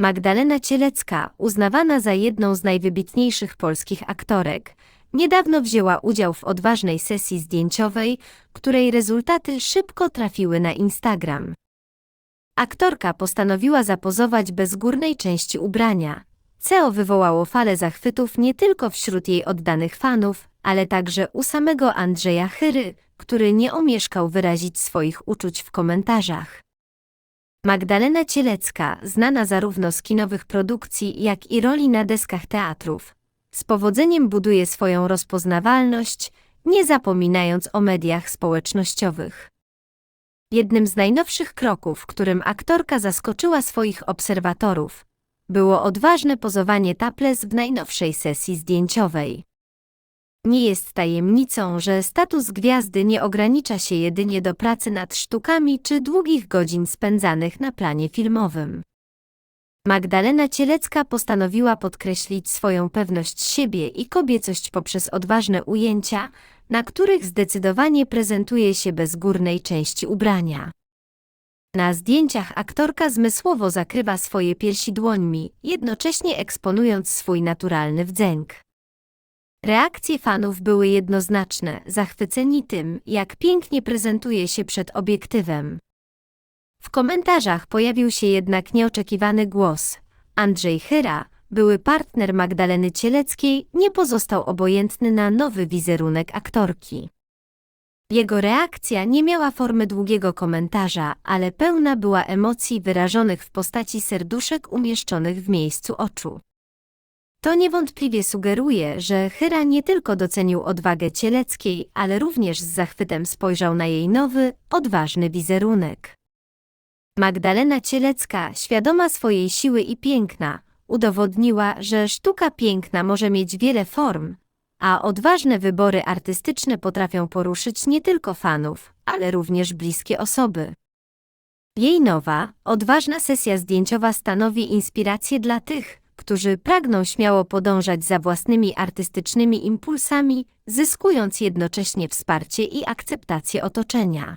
Magdalena Cielecka, uznawana za jedną z najwybitniejszych polskich aktorek, niedawno wzięła udział w odważnej sesji zdjęciowej, której rezultaty szybko trafiły na Instagram. Aktorka postanowiła zapozować bez górnej części ubrania. CEO wywołało falę zachwytów nie tylko wśród jej oddanych fanów, ale także u samego Andrzeja Chyry, który nie omieszkał wyrazić swoich uczuć w komentarzach. Magdalena Cielecka, znana zarówno z kinowych produkcji, jak i roli na deskach teatrów, z powodzeniem buduje swoją rozpoznawalność, nie zapominając o mediach społecznościowych. Jednym z najnowszych kroków, którym aktorka zaskoczyła swoich obserwatorów, było odważne pozowanie topless w najnowszej sesji zdjęciowej. Nie jest tajemnicą, że status gwiazdy nie ogranicza się jedynie do pracy nad sztukami czy długich godzin spędzanych na planie filmowym. Magdalena Cielecka postanowiła podkreślić swoją pewność siebie i kobiecość poprzez odważne ujęcia, na których zdecydowanie prezentuje się bez górnej części ubrania. Na zdjęciach aktorka zmysłowo zakrywa swoje piersi dłońmi, jednocześnie eksponując swój naturalny wdzęk. Reakcje fanów były jednoznaczne, zachwyceni tym, jak pięknie prezentuje się przed obiektywem. W komentarzach pojawił się jednak nieoczekiwany głos. Andrzej Chyra, były partner Magdaleny Cieleckiej, nie pozostał obojętny na nowy wizerunek aktorki. Jego reakcja nie miała formy długiego komentarza, ale pełna była emocji wyrażonych w postaci serduszek umieszczonych w miejscu oczu. To niewątpliwie sugeruje, że Hyra nie tylko docenił odwagę Cieleckiej, ale również z zachwytem spojrzał na jej nowy, odważny wizerunek. Magdalena Cielecka, świadoma swojej siły i piękna, udowodniła, że sztuka piękna może mieć wiele form, a odważne wybory artystyczne potrafią poruszyć nie tylko fanów, ale również bliskie osoby. Jej nowa, odważna sesja zdjęciowa stanowi inspirację dla tych, którzy pragną śmiało podążać za własnymi artystycznymi impulsami, zyskując jednocześnie wsparcie i akceptację otoczenia.